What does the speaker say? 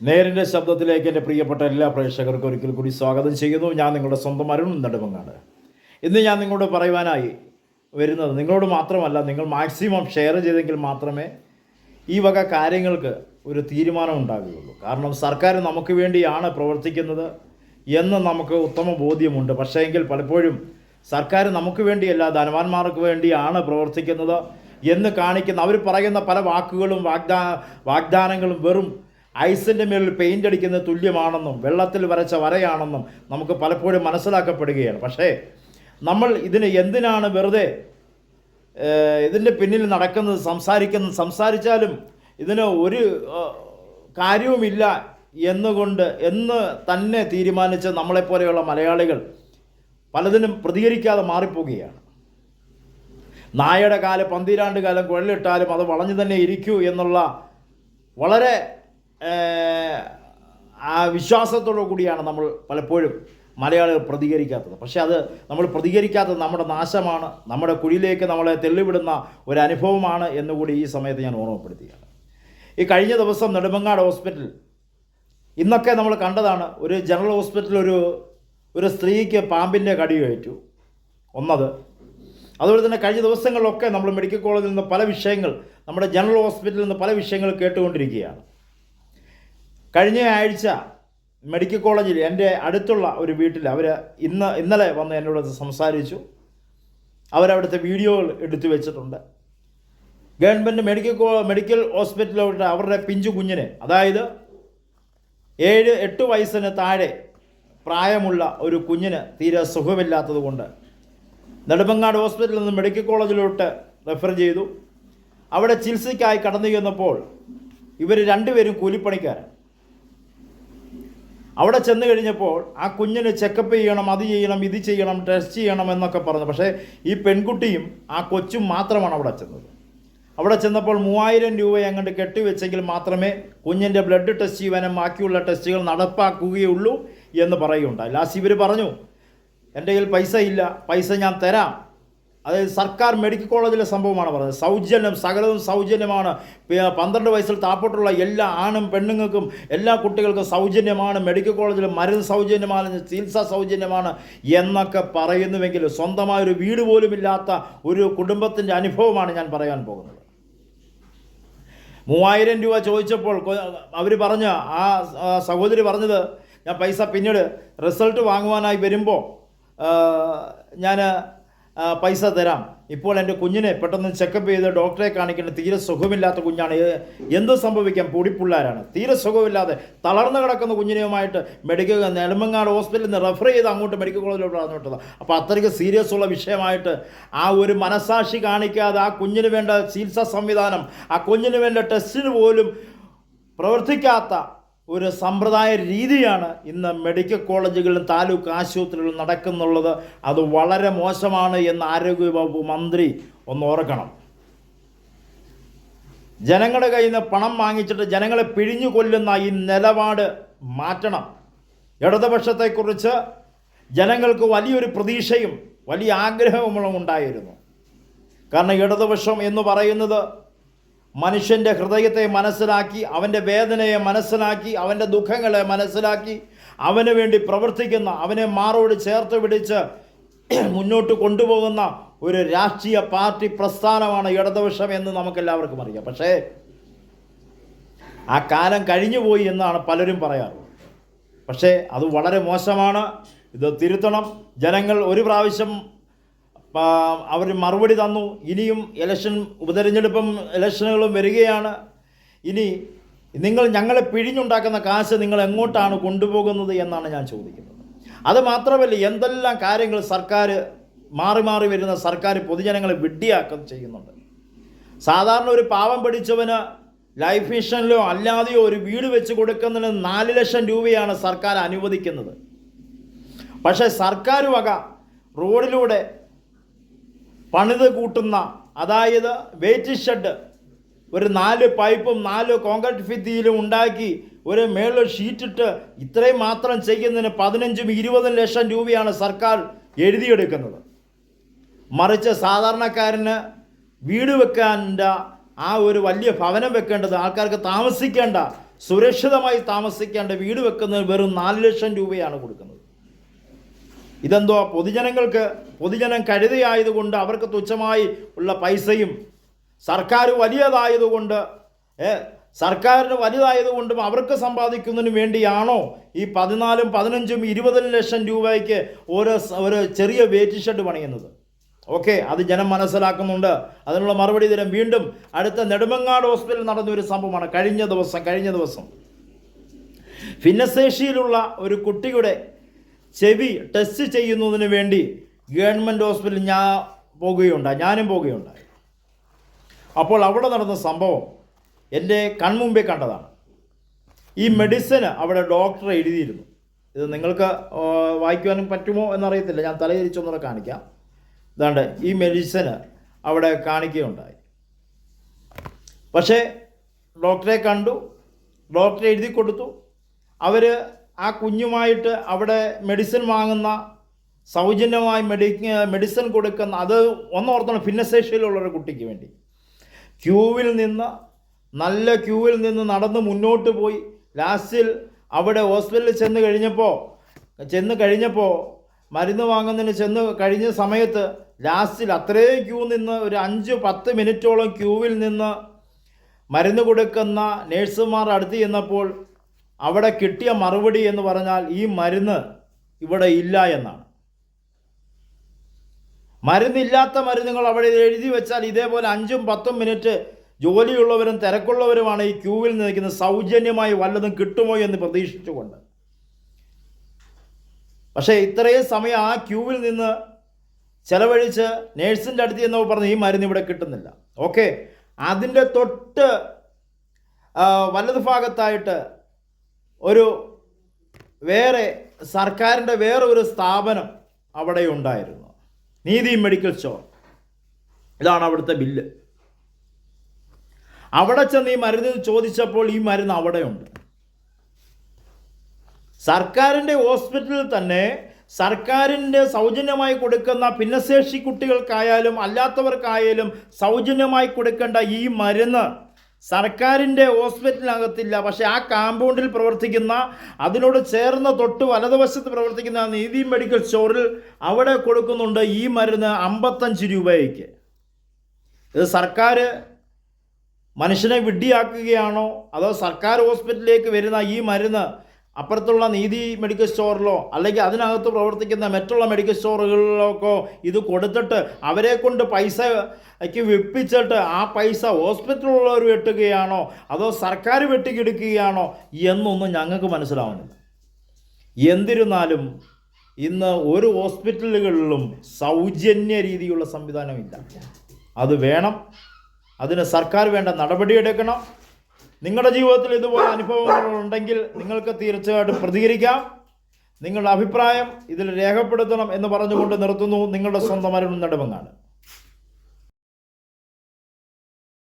നേരിന്റെ ശബ്ദത്തിലേക്ക് എന്റെ പ്രിയപ്പെട്ട എല്ലാ പ്രേക്ഷകർക്കും ഒരിക്കൽ കൂടി സ്വാഗതം ചെയ്യുന്നു. ഞാൻ നിങ്ങളുടെ സ്വന്തം അരുൺ നെടുമങ്ങാട്. ഇന്ന് ഞാൻ നിങ്ങളോട് പറയുവാനായി വരുന്നത് നിങ്ങളോട് മാത്രമല്ല നിങ്ങൾ മാക്സിമം ഷെയർ ചെയ്തെങ്കിൽ മാത്രമേ ഈ വക കാര്യങ്ങൾക്ക് ഒരു തീരുമാനം ഉണ്ടാകുകയുള്ളൂ. കാരണം സർക്കാർ നമുക്ക് വേണ്ടിയാണ് പ്രവർത്തിക്കുന്നത് എന്ന് നമുക്ക് ഉത്തമ ബോധ്യമുണ്ട്. പക്ഷേ എങ്കിൽ പലപ്പോഴും സർക്കാർ നമുക്ക് വേണ്ടിയല്ല ധനവാന്മാർക്ക് വേണ്ടിയാണ് പ്രവർത്തിക്കുന്നത് എന്ന് കാണിക്കുന്ന അവർ പറയുന്ന പല വാക്കുകളും വാഗ്ദാ വാഗ്ദാനങ്ങളും വെറും ഐസിന്റെ മേലിൽ പെയിന്റ് അടിക്കുന്ന തുല്യമാണെന്നും വെള്ളത്തിൽ വരച്ച വരയാണെന്നും നമുക്ക് പലപ്പോഴും മനസ്സിലാക്കപ്പെടുകയാണ്. പക്ഷേ നമ്മൾ ഇതിന് എന്തിനാണ് വെറുതെ ഇതിന്റെ പിന്നിൽ നടക്കുന്നത് സംസാരിക്കുന്നത് സംസാരിച്ചാലും ഇതിന് ഒരു കാര്യവുമില്ല എന്നുകൊണ്ട് എന്ന് തന്നെ തീരുമാനിച്ച് നമ്മളെപ്പോലെയുള്ള മലയാളികൾ പലതിനും പ്രതികരിക്കാതെ മാറിപ്പോവുകയാണ് നായയുടെ കാലം പന്തിരാണ്ട് കാലം കുഴലിട്ടാലും അത് വളഞ്ഞു തന്നെ ഇരിക്കൂ എന്നുള്ള വളരെ ആ വിശ്വാസത്തോടു കൂടിയാണ് നമ്മൾ പലപ്പോഴും മലയാളികൾ പ്രതികരിക്കാത്തത്. പക്ഷേ അത് നമ്മൾ പ്രതികരിക്കാത്തത് നമ്മുടെ നാശമാണ് നമ്മുടെ കുഴിയിലേക്ക് നമ്മളെ തെള്ളിവിടുന്ന ഒരു അനുഭവമാണ് എന്നുകൂടി ഈ സമയത്ത് ഞാൻ ഓർമ്മപ്പെടുത്തുകയാണ്. ഈ കഴിഞ്ഞ ദിവസം നെടുമങ്ങാട് ഹോസ്പിറ്റൽ ഇന്നൊക്കെ നമ്മൾ കണ്ടതാണ് ഒരു ജനറൽ ഹോസ്പിറ്റലിൽ ഒരു ഒരു സ്ത്രീക്ക് പാമ്പിന്റെ കടിയേറ്റു ഒന്നത്. അതുപോലെ തന്നെ കഴിഞ്ഞ ദിവസങ്ങളിലൊക്കെ നമ്മൾ മെഡിക്കൽ കോളേജിൽ നിന്ന് പല വിഷയങ്ങൾ നമ്മുടെ ജനറൽ ഹോസ്പിറ്റലിൽ നിന്ന് പല വിഷയങ്ങൾ കേട്ടുകൊണ്ടിരിക്കുകയാണ്. കഴിഞ്ഞ ആഴ്ച മെഡിക്കൽ കോളേജിൽ എന്റെ അടുത്തുള്ള ഒരു വീട്ടിൽ അവർ ഇന്ന് ഇന്നലെ വന്ന് എന്നോട് സംസാരിച്ചു. അവരവിടുത്തെ വീഡിയോകൾ എടുത്തു വെച്ചിട്ടുണ്ട്. ഗവൺമെന്റ് മെഡിക്കൽ കോ മെഡിക്കൽ ഹോസ്പിറ്റലിലോട്ട് അവരുടെ പിഞ്ചു കുഞ്ഞിനെ അതായത് ഏഴ് എട്ട് വയസ്സിന് താഴെ പ്രായമുള്ള ഒരു കുഞ്ഞിന് തീരെ സുഖമില്ലാത്തത് കൊണ്ട് നെടുമങ്ങാട് ഹോസ്പിറ്റലിൽ നിന്ന് മെഡിക്കൽ കോളേജിലോട്ട് റെഫർ ചെയ്തു. അവിടെ ചികിത്സയ്ക്കായി കടന്നു ചെന്നപ്പോൾ ഇവർ രണ്ടുപേരും കൂലിപ്പണിക്കാരാണ്. അവിടെ ചെന്ന് കഴിഞ്ഞപ്പോൾ ആ കുഞ്ഞിന് ചെക്കപ്പ് ചെയ്യണം അത് ചെയ്യണം ഇത് ചെയ്യണം ടെസ്റ്റ് ചെയ്യണം എന്നൊക്കെ പറഞ്ഞു. പക്ഷേ ഈ പെൺകുട്ടിയും ആ കൊച്ചും മാത്രമാണ് അവിടെ ചെന്നത്. അവിടെ ചെന്നപ്പോൾ മൂവായിരം രൂപ അങ്ങോട്ട് കെട്ടിവെച്ചെങ്കിൽ മാത്രമേ കുഞ്ഞിന്റെ ബ്ലഡ് ടെസ്റ്റ് ചെയ്യുവാനും ബാക്കിയുള്ള ടെസ്റ്റുകൾ നടപ്പാക്കുകയുള്ളൂ എന്ന് പറയുകയുണ്ടായി. ലാസ്റ്റ് ഇവർ പറഞ്ഞു എന്റെ കയ്യിൽ പൈസ ഇല്ല പൈസ ഞാൻ തരാം. അതായത് സർക്കാർ മെഡിക്കൽ കോളേജിലെ സംഭവമാണ് പറഞ്ഞത്. സൗജന്യം സകലവും സൗജന്യമാണ്. പന്ത്രണ്ട് വയസ്സിൽ താപ്പോട്ടുള്ള എല്ലാ ആണും പെണ്ണുങ്ങൾക്കും എല്ലാ കുട്ടികൾക്കും സൗജന്യമാണ്. മെഡിക്കൽ കോളേജിൽ മരുന്ന് സൗജന്യമാണ് ചികിത്സ സൗജന്യമാണ് എന്നൊക്കെ പറയുന്നുവെങ്കിൽ സ്വന്തമായ ഒരു വീട് പോലുമില്ലാത്ത ഒരു കുടുംബത്തിന്റെ അനുഭവമാണ് ഞാൻ പറയാൻ പോകുന്നത്. മൂവായിരം രൂപ ചോദിച്ചപ്പോൾ അവർ പറഞ്ഞ ആ സഹോദരി പറഞ്ഞത് ഞാൻ പൈസ പിന്നീട് റിസൾട്ട് വാങ്ങുവാനായി വരുമ്പോൾ ഞാൻ പൈസ തരാം. ഇപ്പോൾ എന്റെ കുഞ്ഞിനെ പെട്ടെന്ന് ചെക്കപ്പ് ചെയ്ത് ഡോക്ടറെ കാണിക്കേണ്ട തീരെ സുഖമില്ലാത്ത കുഞ്ഞാണ്. എന്ത് സംഭവിക്കാം? പൊടിപ്പിള്ളാരാണ് തീരെ സുഖമില്ലാതെ തളർന്നു കിടക്കുന്ന കുഞ്ഞിനെയുമായിട്ട് മെഡിക്കൽ നെടുമങ്ങാട് ഹോസ്പിറ്റലിൽ നിന്ന് റെഫർ ചെയ്ത് അങ്ങോട്ട് മെഡിക്കൽ കോളേജിലോട്ട് പറഞ്ഞു വിട്ടത്. അപ്പോൾ അത്രയ്ക്ക് സീരിയസ് ഉള്ള വിഷയമായിട്ട് ആ ഒരു മനസാക്ഷി കാണിക്കാതെ ആ കുഞ്ഞിന് വേണ്ട ചികിത്സാ സംവിധാനം ആ കുഞ്ഞിന് വേണ്ട ടെസ്റ്റിന് പോലും പ്രവർത്തിക്കാത്ത ഒരു സമ്പ്രദായ രീതിയാണ് ഇന്ന് മെഡിക്കൽ കോളേജുകളിലും താലൂക്ക് ആശുപത്രികളിലും നടക്കുന്നുള്ളത്. അത് വളരെ മോശമാണ് എന്ന് ആരോഗ്യവകുപ്പ് മന്ത്രി ഒന്ന് ഓർക്കണം. ജനങ്ങളുടെ കയ്യിൽ നിന്ന് പണം വാങ്ങിച്ചിട്ട് ജനങ്ങളെ പിഴിഞ്ഞു കൊല്ലുന്ന ഈ നിലപാട് മാറ്റണം. ഇടതുപക്ഷത്തെക്കുറിച്ച് ജനങ്ങൾക്ക് വലിയൊരു പ്രതീക്ഷയും വലിയ ആഗ്രഹവും ഉണ്ടായിരുന്നു കാരണം ഇടതുപക്ഷം എന്ന് പറയുന്നത് മനുഷ്യന്റെ ഹൃദയത്തെ മനസ്സിലാക്കി അവന്റെ വേദനയെ മനസ്സിലാക്കി അവന്റെ ദുഃഖങ്ങളെ മനസ്സിലാക്കി അവന് വേണ്ടി പ്രവർത്തിക്കുന്ന അവനെ മാറോട് ചേർത്ത് പിടിച്ച് മുന്നോട്ട് കൊണ്ടുപോകുന്ന ഒരു രാഷ്ട്രീയ പാർട്ടി പ്രസ്ഥാനമാണ് ഇടതുപക്ഷം എന്ന് നമുക്കെല്ലാവർക്കും അറിയാം. പക്ഷേ ആ കാലം കഴിഞ്ഞുപോയി എന്നാണ് പലരും പറയാറ്. പക്ഷേ അത് വളരെ മോശമാണ്. ഇത് തിരുത്തണം. ജനങ്ങൾ ഒരു പ്രാവശ്യം അവർ മറുപടി തന്നു. ഇനിയും ഇലക്ഷൻ ഉപതെരഞ്ഞെടുപ്പും ഇലക്ഷനുകളും വരികയാണ്. ഇനി നിങ്ങൾ ഞങ്ങളെ പിഴിഞ്ഞുണ്ടാക്കുന്ന കാശ് നിങ്ങൾ എങ്ങോട്ടാണ് കൊണ്ടുപോകുന്നത് എന്നാണ് ഞാൻ ചോദിക്കുന്നത്. അത് മാത്രമല്ല എന്തെല്ലാം കാര്യങ്ങൾ സർക്കാർ മാറി മാറി വരുന്ന സർക്കാർ പൊതുജനങ്ങളെ വിഡ്ഢിയാക്കം ചെയ്യുന്നുണ്ട്. സാധാരണ ഒരു പാവം പിടിച്ചവന് ലൈഫ് മിഷനിലോ അല്ലാതെയോ ഒരു വീട് വെച്ച് കൊടുക്കുന്നതിന് നാല് ലക്ഷം രൂപയാണ് സർക്കാർ അനുവദിക്കുന്നത്. പക്ഷേ സർക്കാർ വക റോഡിലൂടെ പണിത് കൂട്ടുന്ന അതായത് വെയിറ്റ് ഷെഡ് ഒരു നാല് പൈപ്പും നാല് കോൺക്രീറ്റ് ഭിത്തിയിലും ഉണ്ടാക്കി ഒരു മേളിൽ ഷീറ്റിട്ട് ഇത്രയും മാത്രം ചെയ്യുന്നതിന് പതിനഞ്ചും ഇരുപതും ലക്ഷം രൂപയാണ് സർക്കാർ എഴുതിയെടുക്കുന്നത്. മറിച്ച് സാധാരണക്കാരന് വീട് വെക്കാന്റെ ആ ഒരു വലിയ ഭവനം വെക്കേണ്ടത് ആൾക്കാർക്ക് താമസിക്കേണ്ട സുരക്ഷിതമായി താമസിക്കേണ്ട വീട് വെക്കുന്നത് വെറും നാല് ലക്ഷം രൂപയാണ് കൊടുക്കുന്നത്. ഇതെന്തോ പൊതുജനങ്ങൾക്ക് പൊതുജനം കരുതിയായതുകൊണ്ട് അവർക്ക് തുച്ഛമായി ഉള്ള പൈസയും സർക്കാർ വലിയതായതുകൊണ്ട് സർക്കാരിന് വലുതായതുകൊണ്ടും അവർക്ക് സമ്പാദിക്കുന്നതിന് വേണ്ടിയാണോ ഈ പതിനാലും പതിനഞ്ചും ഇരുപതും ലക്ഷം രൂപയ്ക്ക് ഓരോ ഒരു ചെറിയ വേറ്റ് ഷെഡ് പണിയുന്നത്? ഓക്കെ അത് ജനം മനസ്സിലാക്കുന്നുണ്ട്. അതിനുള്ള മറുപടി തരം. വീണ്ടും അടുത്ത നെടുമങ്ങാട് ഹോസ്പിറ്റലിൽ നടന്ന ഒരു സംഭവമാണ്. കഴിഞ്ഞ ദിവസം കഴിഞ്ഞ ദിവസം. ഭിന്നശേഷിയിലുള്ള ഒരു കുട്ടിയുടെ ചെവി ടെസ്റ്റ് ചെയ്യുന്നതിന് വേണ്ടി ഗവൺമെന്റ് ഹോസ്പിറ്റലിൽ ഞാൻ പോകുകയുണ്ടായി ഞാനും പോകുകയുണ്ടായി. അപ്പോൾ അവിടെ നടന്ന സംഭവം എന്റെ കൺമുമ്പേ കണ്ടതാണ്. ഈ മെഡിസിന് അവിടെ ഡോക്ടർ എഴുതിയിരുന്നു. ഇത് നിങ്ങൾക്ക് വായിക്കുവാനും പറ്റുമോ എന്നറിയത്തില്ല. ഞാൻ തലതിരിച്ചൊന്നുകൂടെ കാണിക്കാം. ഇതാണ്ട് ഈ മെഡിസിന് അവിടെ കാണിക്കുകയുണ്ടായി. പക്ഷേ ഡോക്ടറെ കണ്ടു. ഡോക്ടറെ എഴുതി കൊടുത്തു. അവർ ആ കുഞ്ഞുമായിട്ട് അവിടെ മെഡിസിൻ വാങ്ങുന്ന സൗജന്യമായി മെഡി മെഡിസിൻ കൊടുക്കുന്ന അത് ഒന്നോർത്തണം ഭിന്നശേഷിയിലുള്ള ഒരു കുട്ടിക്ക് വേണ്ടി. ക്യൂവിൽ നിന്ന് നല്ല ക്യൂവിൽ നിന്ന് നടന്ന് മുന്നോട്ട് പോയി. ലാസ്റ്റിൽ അവിടെ ഹോസ്പിറ്റലിൽ ചെന്ന് കഴിഞ്ഞപ്പോൾ ചെന്ന് കഴിഞ്ഞപ്പോൾ മരുന്ന് വാങ്ങുന്നതിന് ചെന്ന് കഴിഞ്ഞ സമയത്ത് ലാസ്റ്റിൽ അത്രയും ക്യൂ നിന്ന് ഒരു അഞ്ച് പത്ത് മിനിറ്റോളം ക്യൂവിൽ നിന്ന് മരുന്ന് കൊടുക്കുന്ന നേഴ്സുമാർ അടുത്ത് ചെന്നപ്പോൾ അവിടെ കിട്ടിയ മറുപടി എന്ന് പറഞ്ഞാൽ ഈ മരുന്ന് ഇവിടെ ഇല്ല എന്നാണ്. മരുന്നില്ലാത്ത മരുന്നുകൾ അവിടെ എഴുതി വെച്ചാൽ ഇതേപോലെ അഞ്ചും പത്തും മിനിറ്റ് ജോലിയുള്ളവരും തിരക്കുള്ളവരുമാണ് ഈ ക്യൂവിൽ നിൽക്കുന്നത്. സൗജന്യമായി വല്ലതും കിട്ടുമോ എന്ന് പ്രതീക്ഷിച്ചുകൊണ്ട്. പക്ഷേ ഇത്രയും സമയം ആ ക്യൂവിൽ നിന്ന് ചെലവഴിച്ച് നേഴ്സിന്റെ അടുത്ത് എന്നോ പറഞ്ഞ് ഈ മരുന്ന് ഇവിടെ കിട്ടുന്നില്ല. ഓക്കെ. അതിന്റെ തൊട്ട് വലതു ഭാഗത്തായിട്ട് ഒരു വേറെ സർക്കാരിന്റെ വേറെ ഒരു സ്ഥാപനം അവിടെ ഉണ്ടായിരുന്നു. നീതി മെഡിക്കൽ സ്റ്റോർ. ഇതാണ് അവിടുത്തെ ബില്ല്. അവിടെ ചെന്ന് ഈ മരുന്ന് ചോദിച്ചപ്പോൾ ഈ മരുന്ന് അവിടെയുണ്ട്. സർക്കാരിന്റെ ഹോസ്പിറ്റലിൽ തന്നെ സർക്കാരിന്റെ സൗജന്യമായി കൊടുക്കുന്ന ഭിന്നശേഷി കുട്ടികൾക്കായാലും അല്ലാത്തവർക്കായാലും സൗജന്യമായി കൊടുക്കേണ്ട ഈ മരുന്ന് സർക്കാരിന്റെ ഹോസ്പിറ്റലിനകത്തില്ല. പക്ഷേ ആ കാമ്പൗണ്ടിൽ പ്രവർത്തിക്കുന്ന അതിനോട് ചേർന്ന തൊട്ട് വലതുവശത്ത് പ്രവർത്തിക്കുന്ന നീതി മെഡിക്കൽ സ്റ്റോറിൽ അവിടെ കൊടുക്കുന്നുണ്ട് ഈ മരുന്ന് അമ്പത്തഞ്ച് രൂപയ്ക്ക്. ഇത് സർക്കാർ മനുഷ്യനെ വിഡ്ഢിയാക്കുകയാണോ? അതോ സർക്കാർ ഹോസ്പിറ്റലിലേക്ക് വരുന്ന ഈ മരുന്ന് അപ്പുറത്തുള്ള നീതി മെഡിക്കൽ സ്റ്റോറിലോ അല്ലെങ്കിൽ അതിനകത്ത് പ്രവർത്തിക്കുന്ന മറ്റുള്ള മെഡിക്കൽ സ്റ്റോറുകളിലൊക്കെ ഇത് കൊടുത്തിട്ട് അവരെ കൊണ്ട് പൈസയ്ക്ക് വിപ്പിച്ചിട്ട് ആ പൈസ ഹോസ്പിറ്റലുള്ളവർ വെട്ടുകയാണോ? അതോ സർക്കാർ വെട്ടിക്കെടുക്കുകയാണോ? എന്നൊന്നും ഞങ്ങൾക്ക് മനസ്സിലാവുന്നില്ല. എന്നിരുന്നാലും ഇന്ന് ഒരു ഹോസ്പിറ്റലുകളിലും സൗജന്യ രീതിയുള്ള സംവിധാനമില്ല. അത് വേണം. അതിന് സർക്കാർ വേണ്ട നടപടിയെടുക്കണം നിങ്ങളുടെ ജീവിതത്തിൽ ഇതുപോലെ അനുഭവങ്ങൾ ഉണ്ടെങ്കിൽ നിങ്ങൾക്ക് തീർച്ചയായിട്ടും പ്രതികരിക്കാം. നിങ്ങളുടെ അഭിപ്രായം ഇതിൽ രേഖപ്പെടുത്തണം എന്ന് പറഞ്ഞുകൊണ്ട് നിർത്തുന്നു. നിങ്ങളുടെ സ്വന്തം അരുൺ നെടുമങ്ങാണ്